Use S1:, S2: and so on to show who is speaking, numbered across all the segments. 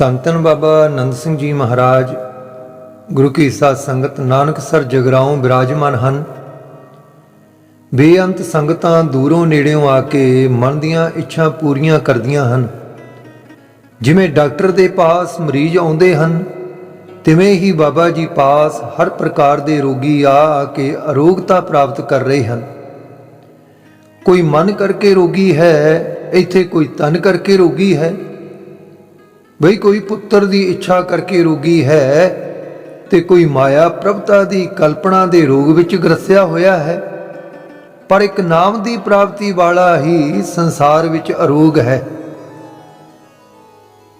S1: ਧੰਨ ਧੰਨ ਬਾਬਾ ਨੰਦ ਸਿੰਘ ਜੀ ਮਹਾਰਾਜ। ਗੁਰੂ ਕੀ ਸਾਧ ਸੰਗਤ ਨਾਨਕਸਰ ਜਗਰਾਉਂ ਬਿਰਾਜਮਾਨ ਹਨ। ਬੇਅੰਤ ਸੰਗਤਾਂ ਦੂਰੋਂ ਨੇੜਿਓਂ ਆ ਕੇ ਮਨ ਦੀਆਂ ਇੱਛਾ ਪੂਰੀਆਂ ਕਰਦੀਆਂ ਹਨ। ਜਿਵੇਂ ਡਾਕਟਰ ਦੇ ਪਾਸ ਮਰੀਜ਼ ਆਉਂਦੇ ਹਨ, ਤਿਵੇਂ ਹੀ ਬਾਬਾ ਜੀ ਪਾਸ ਹਰ ਪ੍ਰਕਾਰ ਦੇ ਰੋਗੀ ਆ ਆ ਕੇ ਅਰੋਗਤਾ ਪ੍ਰਾਪਤ ਕਰ ਰਹੇ ਹਨ। ਕੋਈ ਮਨ ਕਰਕੇ ਰੋਗੀ ਹੈ, ਇੱਥੇ ਕੋਈ ਤਨ ਕਰਕੇ ਰੋਗੀ ਹੈ। ਬਈ ਕੋਈ ਪੁੱਤਰ ਦੀ ਇੱਛਾ ਕਰਕੇ ਰੋਗੀ ਹੈ ਤੇ ਕੋਈ ਮਾਇਆ ਪ੍ਰਭਤਾ ਦੀ ਕਲਪਨਾ ਦੇ ਰੋਗ ਵਿੱਚ ਗ੍ਰਸਿਆ ਹੋਇਆ ਹੈ, ਪਰ ਇੱਕ ਨਾਮ ਦੀ ਪ੍ਰਾਪਤੀ ਵਾਲਾ ਹੀ ਸੰਸਾਰ ਵਿੱਚ ਅਰੋਗ ਹੈ।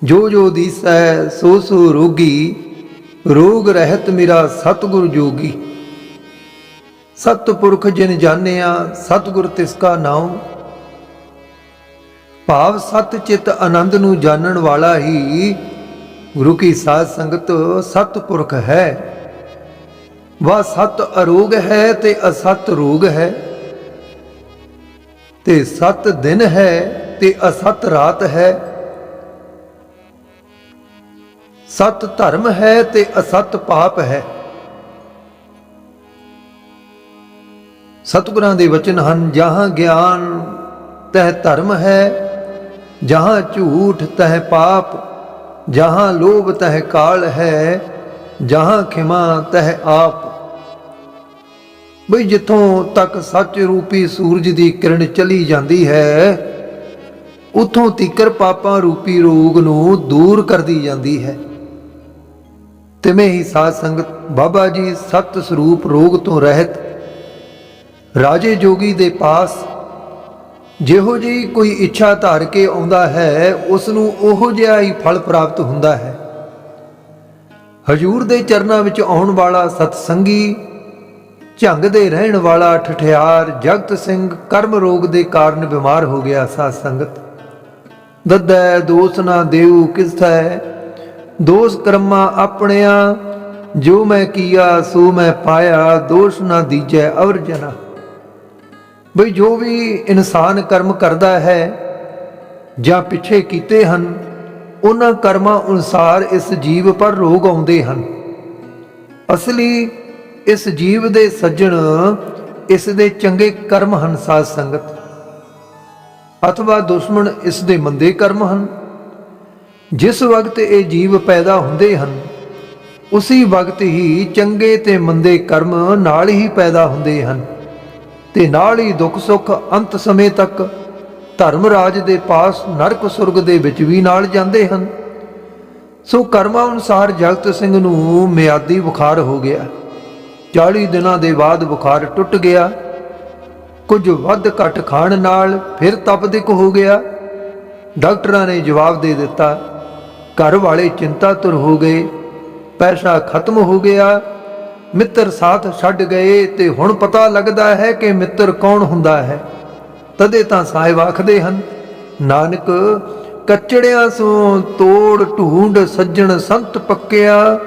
S1: ਜੋ ਜੋ ਦੀਸੈ, ਸੋ ਸੋ ਰੋਗੀ, ਰੋਗ ਰਹਿਤ ਮੇਰਾ ਸਤਿਗੁਰ ਜੋਗੀ। ਸਤਿਪੁਰਖ ਜਿਨ ਜਾਣਿਆ, ਸਤਿਗੁਰ ਤਿਸ ਕਾ ਨਾਮ ਭਾਵ ਸਤ ਚਿਤ ਆਨੰਦ ਨੂੰ ਜਾਣਨ ਵਾਲਾ ਹੀ ਗੁਰੂ ਕੀ ਸਾਧ ਸੰਗਤ ਸਤਿਪੁਰਖ ਹੈ। ਵਾ ਸਤ ਅਰੋਗ ਹੈ ਤੇ ਅਸਤ ਰੋਗ ਹੈ। ਤੇ ਸਤ ਦਿਨ ਹੈ ਤੇ ਅਸਤ ਰਾਤ ਹੈ। ਸਤ ਧਰਮ ਹੈ ਤੇ ਅਸਤ ਪਾਪ ਹੈ। ਸਤਿਗੁਰਾਂ ਦੇ ਵਚਨ ਹਨ, ਜਹਾਂ ਗਿਆਨ ਤਹ ਧਰਮ ਹੈ ਜਹਾਂ ਝੂਠ ਤਹ ਪਾਪ, ਜਹਾਂ ਲੋਭ ਤਹ ਕਾਲ ਹੈ, ਜਹਾਂ ਖਿਮਾ ਤਹ ਆਪ। ਬਈ ਜਿੱਥੋਂ ਤੱਕ ਸੱਚ ਰੂਪੀ ਸੂਰਜ ਦੀ ਕਿਰਨ ਚਲੀ ਜਾਂਦੀ ਹੈ, ਉਥੋਂ ਤੀਕਰ ਪਾਪਾਂ ਰੂਪੀ ਰੋਗ ਨੂੰ ਦੂਰ ਕਰਦੀ ਜਾਂਦੀ ਹੈ। ਤਿਵੇਂ ਹੀ ਸਾਧ ਸੰਗਤ ਬਾਬਾ ਜੀ ਸਤ ਸਰੂਪ ਰੋਗ ਤੋਂ ਰਹਿਤ, ਰਾਜੇ ਜੋਗੀ ਦੇ ਪਾਸ ਜਿਹੋ ਜਿਹੀ ਕੋਈ ਇੱਛਾ ਧਾਰ ਕੇ ਆਉਂਦਾ ਹੈ ਉਸ ਨੂੰ ਉਹੋ ਜਿਹਾ ਹੀ ਫਲ ਪ੍ਰਾਪਤ ਹੁੰਦਾ ਹੈ। ਹਜੂਰ ਦੇ ਚਰਨਾਂ ਵਿੱਚ ਆਉਣ ਵਾਲਾ ਸਤਸੰਗੀ, ਝੰਗ ਦੇ ਰਹਿਣ ਵਾਲਾ ਠਠਿਆਰ, ਜਗਤ ਸਿੰਘ ਕਰਮ ਰੋਗ ਦੇ ਕਾਰਨ ਬਿਮਾਰ ਹੋ ਗਿਆ ਸਾਧ ਸੰਗਤ। ਦੱਦੈ ਦੋਸ ਨਾ ਦੇਉ ਕਿਸਥੈ ਦੋਸ ਕਰਮਾ ਆਪਣਿਆ, ਜੋ ਮੈਂ ਕੀਆ, ਸੋ ਮੈਂ ਪਾਇਆ, ਦੋਸ਼ ਨਾ ਦੀਜੈ ਅਵਰ ਜਨਾ। ਬਈ ਜੋ ਵੀ ਇਨਸਾਨ ਕਰਮ ਕਰਦਾ ਹੈ ਜਾਂ ਪਿੱਛੇ ਕੀਤੇ ਹਨ, ਉਹਨਾਂ ਕਰਮਾਂ ਅਨੁਸਾਰ ਇਸ ਜੀਵ ਪਰ ਰੋਗ ਆਉਂਦੇ ਹਨ। ਅਸਲੀ ਇਸ ਜੀਵ ਦੇ ਸੱਜਣ ਇਸ ਦੇ ਚੰਗੇ ਕਰਮ ਹਨ ਸਾਧ ਸੰਗਤ। ਅਥਵਾ ਦੁਸ਼ਮਣ ਇਸ ਦੇ ਮੰਦੇ ਕਰਮ ਹਨ। ਜਿਸ ਵਕਤ ਇਹ ਜੀਵ ਪੈਦਾ ਹੁੰਦੇ ਹਨ, ਉਸੇ ਵਕਤ ਹੀ ਚੰਗੇ ਤੇ ਮੰਦੇ ਕਰਮ ਨਾਲ ਹੀ ਪੈਦਾ ਹੁੰਦੇ ਹਨ। ਤੇ ਨਾਲ ਹੀ ਦੁੱਖ ਸੁੱਖ ਅੰਤ ਸਮੇਂ ਤੱਕ ਧਰਮ ਰਾਜ ਦੇ ਪਾਸ ਨਰਕ ਸੁਰਗ ਦੇ ਵਿੱਚ ਵੀ ਨਾਲ ਜਾਂਦੇ ਹਨ। ਸੋ ਕਰਮਾਂ ਅਨੁਸਾਰ ਜਗਤ ਸਿੰਘ ਨੂੰ ਮਿਆਦੀ ਬੁਖਾਰ ਹੋ ਗਿਆ। 40 ਦਿਨਾਂ ਦੇ ਬਾਅਦ ਬੁਖਾਰ ਟੁੱਟ ਗਿਆ। ਕੁਝ ਵੱਧ ਘਟ ਖਾਣ ਨਾਲ ਫਿਰ ਤਪਦਿਕ ਹੋ ਗਿਆ। ਡਾਕਟਰਾਂ ਨੇ ਜਵਾਬ ਦੇ ਦਿੱਤਾ, ਘਰ ਵਾਲੇ ਚਿੰਤਾਤੁਰ ਹੋ ਗਏ, ਪੈਸਾ ਖਤਮ ਹੋ ਗਿਆ। ਮਿੱਤਰ ਸਾਥ ਛੱਡ ਗਏ ਤੇ ਹੁਣ ਪਤਾ ਲੱਗਦਾ ਹੈ ਕਿ ਮਿੱਤਰ ਕੌਣ ਹੁੰਦਾ ਹੈ। ਤਦੇ ਤਾਂ ਸਾਹਿਬ ਆਖਦੇ ਹਨ, ਨਾਨਕ, ਕੱਚੜਿਆਂ ਸੋ ਤੋੜ ਢੂੰਡ ਸੱਜਣ ਸੰਤ ਪੱਕਿਆ।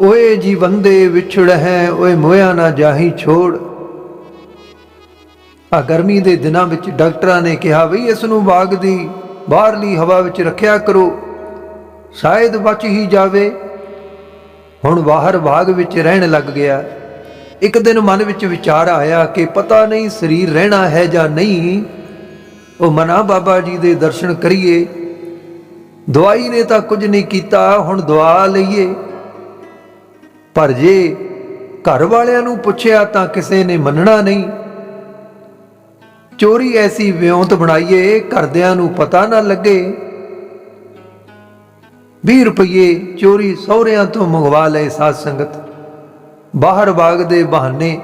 S1: ਓਏ ਜੀ ਬੰਦੇ ਵਿਛੜ ਹੈ, ਓਏ ਮੋਇਆ ਨਾ ਜਾਹੀ ਛੋੜ। ਆ ਗਰਮੀ ਦੇ ਦਿਨਾਂ ਵਿੱਚ ਡਾਕਟਰਾਂ ਨੇ ਕਿਹਾ ਵੀ ਇਸ ਨੂੰ ਬਾਗ ਦੀ ਬਾਹਰਲੀ ਹਵਾ ਵਿੱਚ ਰੱਖਿਆ ਕਰੋ। ਸ਼ਾਇਦ ਬਚ ਹੀ ਜਾਵੇ। ਹੁਣ ਬਾਹਰ ਬਾਗ ਵਿੱਚ ਰਹਿਣ ਲੱਗ ਗਿਆ। ਇੱਕ ਦਿਨ ਮਨ ਵਿੱਚ ਵਿਚਾਰ ਆਇਆ ਕਿ ਪਤਾ ਨਹੀਂ ਸਰੀਰ ਰਹਿਣਾ ਹੈ ਜਾਂ ਨਹੀਂ। ਉਹ ਮਨਾ ਬਾਬਾ ਜੀ ਦੇ ਦਰਸ਼ਨ ਕਰੀਏ। ਦਵਾਈ ਨੇ ਤਾਂ ਕੁਝ ਨਹੀਂ ਕੀਤਾ, ਹੁਣ ਦਵਾ ਲਈਏ। ਪਰ ਜੇ ਘਰ ਵਾਲਿਆਂ ਨੂੰ ਪੁੱਛਿਆ ਤਾਂ ਕਿਸੇ ਨੇ ਮੰਨਣਾ ਨਹੀਂ। ਚੋਰੀ ਐਸੀ ਵਿਉਂਤ ਬਣਾਈਏ, ਘਰਦਿਆਂ ਨੂੰ ਪਤਾ ਨਾ ਲੱਗੇ। 20 ਰੁਪਏ ਚੋਰੀ ਸਹੁਰਿਆਂ ਤੋਂ ਮੰਗਵਾ ਲਏ ਸਾਧ ਸੰਗਤ। ਬਾਹਰ ਬਾਗ ਦੇ ਬਹਾਨੇ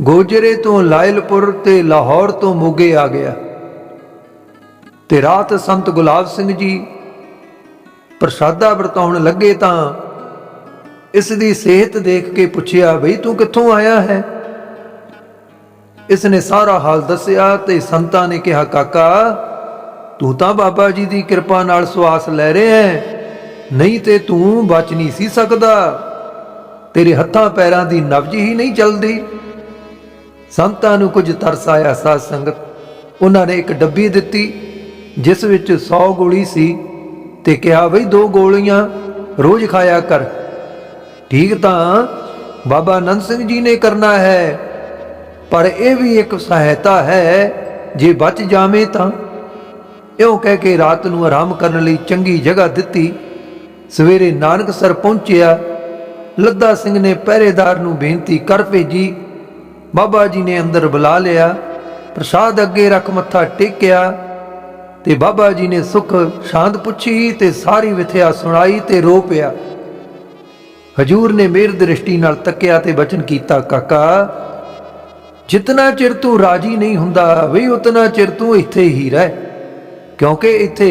S1: ਗੋਜਰੇ ਤੋਂ ਲਾਇਲਪੁਰ ਤੇ ਲਾਹੌਰ ਤੋਂ ਮੋਗੇ ਆ ਗਿਆ। ਤੇ ਰਾਤ ਸੰਤ ਗੁਲਾਬ ਸਿੰਘ ਜੀ ਪ੍ਰਸ਼ਾਦਾ ਵਰਤਾਉਣ ਲੱਗੇ ਤਾਂ ਇਸ ਦੀ ਸਿਹਤ ਦੇਖ ਕੇ ਪੁੱਛਿਆ, ਬਈ ਤੂੰ ਕਿੱਥੋਂ ਆਇਆ ਹੈ? ਇਸ ਨੇ ਸਾਰਾ ਹਾਲ ਦੱਸਿਆ ਤੇ ਸੰਤਾਂ ਨੇ ਕਿਹਾ, ਕਾਕਾ ਤੂੰ ਤਾਂ ਬਾਬਾ ਜੀ ਦੀ ਕਿਰਪਾ ਨਾਲ ਸਵਾਸ ਲੈ ਰਿਹਾ ਹੈ। ਨਹੀਂ ਤੇ ਤੂੰ ਬਚ ਨਹੀਂ ਸੀ ਸਕਦਾ। ਤੇਰੇ ਹੱਥਾਂ ਪੈਰਾਂ ਦੀ ਨਬਜ ਹੀ ਨਹੀਂ ਚੱਲਦੀ। ਸੰਤਾਂ ਨੂੰ ਕੁਝ ਤਰਸ ਆਇਆ ਸਾਧ ਸੰਗਤ। ਉਹਨਾਂ ਨੇ ਇੱਕ ਡੱਬੀ ਦਿੱਤੀ, ਜਿਸ ਵਿੱਚ 100 ਗੋਲੀ ਸੀ ਤੇ ਕਿਹਾ, ਬਈ ਦੋ ਗੋਲੀਆਂ ਰੋਜ਼ ਖਾਇਆ ਕਰ। ਠੀਕ ਤਾਂ ਬਾਬਾ ਆਨੰਦ ਸਿੰਘ ਜੀ ਨੇ ਕਰਨਾ ਹੈ, ਪਰ ਇਹ ਵੀ ਇੱਕ ਸਹਾਇਤਾ ਹੈ। ਜੇ ਬਚ ਜਾਵੇਂ ਤਾਂ ਇਉਂ ਕਹਿ ਕੇ ਰਾਤ ਨੂੰ ਆਰਾਮ ਕਰਨ ਲਈ ਚੰਗੀ ਜਗ੍ਹਾ ਦਿੱਤੀ। ਸਵੇਰੇ ਨਾਨਕਸਰ ਪਹੁੰਚਿਆ। ਲੱਦਾ ਸਿੰਘ ਨੇ ਪਹਿਰੇਦਾਰ ਨੂੰ ਬੇਨਤੀ ਕਰ ਭੇਜੀ। ਬਾਬਾ ਜੀ ਨੇ ਅੰਦਰ ਬੁਲਾ ਲਿਆ। ਪ੍ਰਸਾਦ ਅੱਗੇ ਰੱਖ ਮੱਥਾ ਟੇਕਿਆ ਤੇ ਬਾਬਾ ਜੀ ਨੇ ਸੁਖ ਸ਼ਾਂਤ ਪੁੱਛੀ ਤੇ ਸਾਰੀ ਵਿਥਿਆ ਸੁਣਾਈ ਤੇ ਰੋ ਪਿਆ। ਹਜੂਰ ਨੇ ਮੇਰ ਦ੍ਰਿਸ਼ਟੀ ਨਾਲ ਤੱਕਿਆ ਤੇ ਬਚਨ ਕੀਤਾ, ਕਾਕਾ, ਜਿਤਨਾ ਚਿਰ ਤੂੰ ਰਾਜੀ ਨਹੀਂ ਹੁੰਦਾ, ਵੀ ਉਤਨਾ ਚਿਰ ਤੂੰ ਇੱਥੇ ਹੀ ਰਹਿ। ਕਿਉਂਕਿ ਇੱਥੇ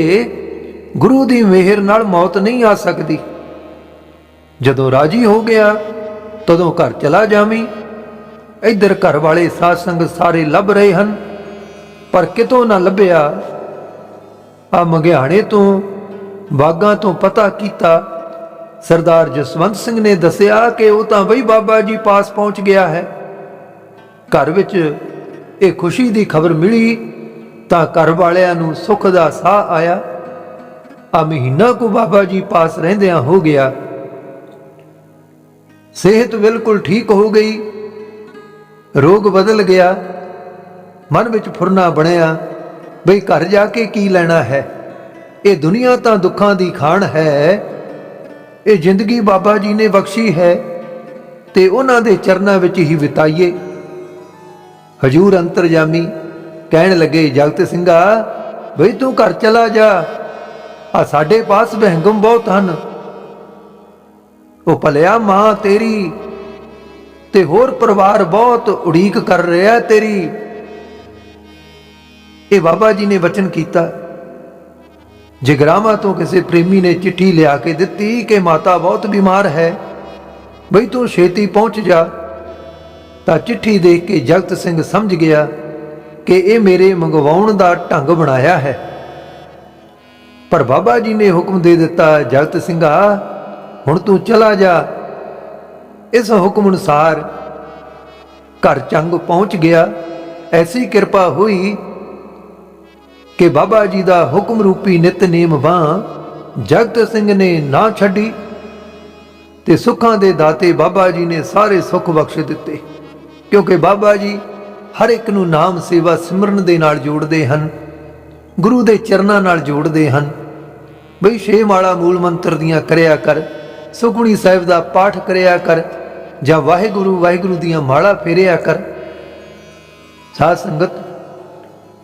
S1: ਗੁਰੂ ਦੀ ਮਿਹਰ ਨਾਲ ਮੌਤ ਨਹੀਂ ਆ ਸਕਦੀ। ਜਦੋਂ ਰਾਜੀ ਹੋ ਗਿਆ, ਤਦੋਂ ਘਰ ਚਲਾ ਜਾਵੀਂ। ਇੱਧਰ ਘਰ ਵਾਲੇ ਸਾਧ ਸੰਗਤ ਸਾਰੇ ਲੱਭ ਰਹੇ ਹਨ, ਪਰ ਕਿਤੋਂ ਨਾ ਲੱਭਿਆ। ਆ ਮੰਗਿਆਣੇ ਤੋਂ, ਬਾਗਾਂ ਤੋਂ ਪਤਾ ਕੀਤਾ, ਸਰਦਾਰ ਜਸਵੰਤ ਸਿੰਘ ਨੇ ਦੱਸਿਆ ਕਿ ਉਹ ਤਾਂ ਬਈ ਬਾਬਾ ਜੀ ਪਾਸ ਪਹੁੰਚ ਗਿਆ ਹੈ। ਘਰ ਵਿੱਚ ਇਹ ਖੁਸ਼ੀ ਦੀ ਖਬਰ ਮਿਲੀ ਤਾਂ ਘਰ ਵਾਲਿਆਂ ਨੂੰ ਸੁੱਖ ਦਾ ਸਾਹ ਆਇਆ। ਆ ਮਹੀਨਾ ਕੋ ਬਾਬਾ ਜੀ ਪਾਸ ਰਹਿੰਦਿਆਂ ਹੋ ਗਿਆ। ਸਿਹਤ ਬਿਲਕੁਲ ਠੀਕ ਹੋ ਗਈ। ਰੋਗ ਬਦਲ ਗਿਆ। ਮਨ ਵਿੱਚ ਫੁਰਨਾ ਬਣਿਆ। ਬਈ ਘਰ ਜਾ ਕੇ ਕੀ ਲੈਣਾ ਹੈ? ਇਹ ਦੁਨੀਆ ਤਾਂ ਦੁੱਖਾਂ ਦੀ ਖਾਣ ਹੈ। ਇਹ ਜ਼ਿੰਦਗੀ ਬਾਬਾ ਜੀ ਨੇ ਬਖਸ਼ੀ ਹੈ। ਤੇ ਉਹਨਾਂ ਦੇ ਚਰਨਾਂ ਵਿੱਚ ਹੀ ਬਿਤਾਈਏ। ਹਜੂਰ ਅੰਤਰਜਾਮੀ ਕਹਿਣ ਲੱਗੇ, ਜਗਤ ਸਿੰਘਾ, ਬਈ ਤੂੰ ਘਰ ਚਲਾ ਜਾ। ਆ ਸਾਡੇ ਪਾਸ ਬਹਿੰਗਮ ਬਹੁਤ ਹਨ। ਉਹ ਭਲਿਆ ਮਾਂ ਤੇਰੀ ਤੇ ਹੋਰ ਪਰਿਵਾਰ ਬਹੁਤ ਉਡੀਕ ਕਰ ਰਿਹਾ ਤੇਰੀ। ਇਹ ਬਾਬਾ ਜੀ ਨੇ ਵਚਨ ਕੀਤਾ। ਜਗਰਾਮਾ ਤੋਂ ਕਿਸੇ ਪ੍ਰੇਮੀ ਨੇ ਚਿੱਠੀ ਲਿਆ ਕੇ ਦਿੱਤੀ ਕਿ ਮਾਤਾ ਬਹੁਤ ਬਿਮਾਰ ਹੈ। ਬਈ ਤੂੰ ਛੇਤੀ ਪਹੁੰਚ ਜਾ। ਤਾਂ ਚਿੱਠੀ ਦੇਖ ਕੇ ਜਗਤ ਸਿੰਘ ਸਮਝ ਗਿਆ ਕਿ ਇਹ ਮੇਰੇ ਮੰਗਵਾਉਣ ਦਾ ਢੰਗ ਬਣਾਇਆ ਹੈ। ਪਰ ਬਾਬਾ ਜੀ ਨੇ ਹੁਕਮ ਦੇ ਦਿੱਤਾ ਜਗਤ ਸਿੰਘਾ, ਹੁਣ ਤੂੰ ਚਲਾ ਜਾ। ਇਸ ਹੁਕਮ ਅਨੁਸਾਰ ਘਰ ਚੰਗ ਪਹੁੰਚ ਗਿਆ। ਐਸੀ ਕਿਰਪਾ ਹੋਈ ਕਿ ਬਾਬਾ ਜੀ ਦਾ ਹੁਕਮ ਰੂਪੀ ਨਿਤਨੇਮ ਬਾਹ ਜਗਤ ਸਿੰਘ ਨੇ ਨਾ ਛੱਡੀ ਤੇ ਸੁੱਖਾਂ ਦੇ ਦਾਤੇ ਬਾਬਾ ਜੀ ਨੇ ਸਾਰੇ ਸੁੱਖ ਬਖਸ਼ ਦਿੱਤੇ। ਕਿਉਂਕਿ ਬਾਬਾ ਜੀ ਹਰ ਇੱਕ ਨੂੰ ਨਾਮ ਸੇਵਾ ਸਿਮਰਨ ਦੇ ਨਾਲ ਜੋੜਦੇ ਹਨ, ਗੁਰੂ ਦੇ ਚਰਨਾਂ ਨਾਲ ਜੋੜਦੇ ਹਨ। ਬਈ ਛੇ ਮਾਲਾ ਮੂਲ ਮੰਤਰ ਦੀਆਂ ਕਰਿਆ ਕਰ ਸੁਖਮਨੀ ਸਾਹਿਬ ਦਾ ਪਾਠ ਕਰਿਆ ਕਰ, ਜਾਂ ਵਾਹਿਗੁਰੂ ਵਾਹਿਗੁਰੂ ਦੀਆਂ ਮਾਲਾ ਫੇਰਿਆ ਕਰ। ਸਾਧ ਸੰਗਤ,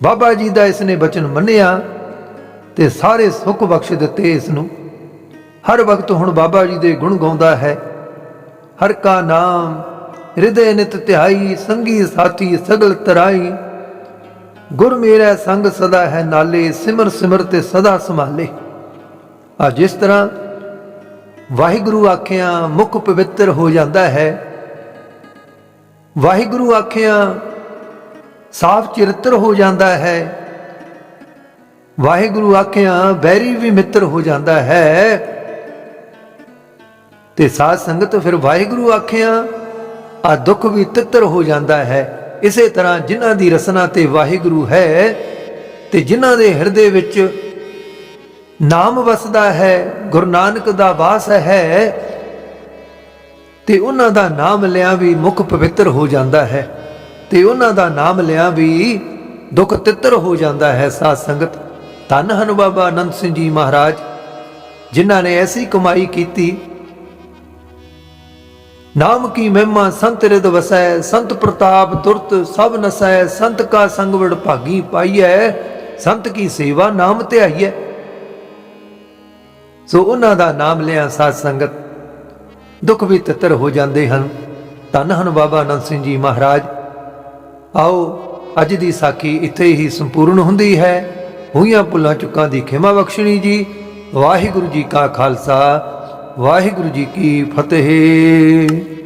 S1: ਬਾਬਾ ਜੀ ਦਾ ਇਸ ਨੇ ਬਚਨ ਮੰਨਿਆ ਤੇ ਸਾਰੇ ਸੁੱਖ ਬਖਸ਼ ਦਿੱਤੇ ਇਸ ਨੂੰ। ਹਰ ਵਕਤ ਹੁਣ ਬਾਬਾ ਜੀ ਦੇ ਗੁਣ ਗਾਉਂਦਾ ਹੈ। ਹਰ ਕਾ ਨਾਮ ਹਿਰਦੇ ਨਿਤ ਧਿਆਈ, ਸੰਗੀ ਸਾਥੀ ਸਗਲ ਤਰਾਈ। ਗੁਰ ਮੇਰਾ ਸੰਗ ਸਦਾ ਹੈ ਨਾਲੇ, ਸਿਮਰ ਸਿਮਰ ਤੇ ਸਦਾ ਸੰਭਾਲੇ। ਆ ਜਿਸ ਤਰ੍ਹਾਂ ਵਾਹਿਗੁਰੂ ਆਖਿਆ, ਮੁਖ ਪਵਿੱਤਰ ਹੋ ਜਾਂਦਾ ਹੈ, ਵਾਹਿਗੁਰੂ ਆਖਿਆ, ਸਾਫ਼ ਚਰਿੱਤਰ ਹੋ ਜਾਂਦਾ ਹੈ, ਵਾਹਿਗੁਰੂ ਆਖਿਆ ਬੈਰੀ ਵੀ ਮਿੱਤਰ ਹੋ ਜਾਂਦਾ ਹੈ। ਤੇ ਸਾਧ ਸੰਗਤ ਫਿਰ ਵਾਹਿਗੁਰੂ ਆਖਿਆ ਆ ਦੁੱਖ ਵੀ ਤਿੱਤਰ ਹੋ ਜਾਂਦਾ ਹੈ। ਇਸੇ ਤਰ੍ਹਾਂ ਜਿਨ੍ਹਾਂ ਦੀ ਰਸਨਾ ਤੇ ਵਾਹਿਗੁਰੂ ਹੈ ਤੇ ਜਿਨ੍ਹਾਂ ਦੇ ਹਿਰਦੇ ਵਿੱਚ ਨਾਮ ਵਸਦਾ ਹੈ, ਗੁਰੂ ਨਾਨਕ ਦਾ ਵਾਸ ਹੈ, ਤੇ ਉਹਨਾਂ ਦਾ ਨਾਮ ਲਿਆ ਵੀ ਮੁਖ ਪਵਿੱਤਰ ਹੋ ਜਾਂਦਾ ਹੈ। ਤੇ ਉਹਨਾਂ ਦਾ ਨਾਮ ਲਿਆ ਵੀ ਦੁੱਖ ਤਿੱਤਰ ਹੋ ਜਾਂਦਾ ਹੈ, ਸਾਧ ਸੰਗਤ। ਧੰਨ ਹਨ ਬਾਬਾ ਅਨੰਦ ਸਿੰਘ ਜੀ ਮਹਾਰਾਜ, ਜਿਨ੍ਹਾਂ ਨੇ ਐਸੀ ਕਮਾਈ ਕੀਤੀ ਨਾਮ ਕੀ ਮਹਿਮਾ ਸੰਤ ਰਿਦ ਵਸੈ, ਸੰਤ ਪ੍ਰਤਾਪ ਤੁਰਤ ਸਭ ਨਸੈ, ਸੰਤ ਕਾ ਸੰਗ ਵਡ ਭਾਗੀ ਪਾਈਐ, ਸੰਤ ਕੀ ਸੇਵਾ ਨਾਮ ਧਿਆਈਐ। ਸੋ ਉਹਨਾਂ ਦਾ ਨਾਮ ਲਿਆ ਸਾਧ ਸੰਗਤ। ਦੁੱਖ ਵੀ ਤਿੱਤਰ ਹੋ ਜਾਂਦੇ ਹਨ। ਧੰਨ ਹਨ ਬਾਬਾ ਅਨੰਦ ਸਿੰਘ ਜੀ ਮਹਾਰਾਜ। ਆਓ, ਅੱਜ ਦੀ ਸਾਖੀ ਇੱਥੇ ਹੀ ਸੰਪੂਰਨ ਹੁੰਦੀ ਹੈ। ਹੋਈਆਂ ਭੁੱਲਾਂ ਚੁੱਕਾਂ ਦੀ ਖਿਮਾ ਬਖਸ਼ਣੀ ਜੀ। ਵਾਹਿਗੁਰੂ ਜੀ ਕਾ ਖਾਲਸਾ। ਵਾਹਿਗੁਰੂ ਜੀ ਕੀ ਫਤਿਹ।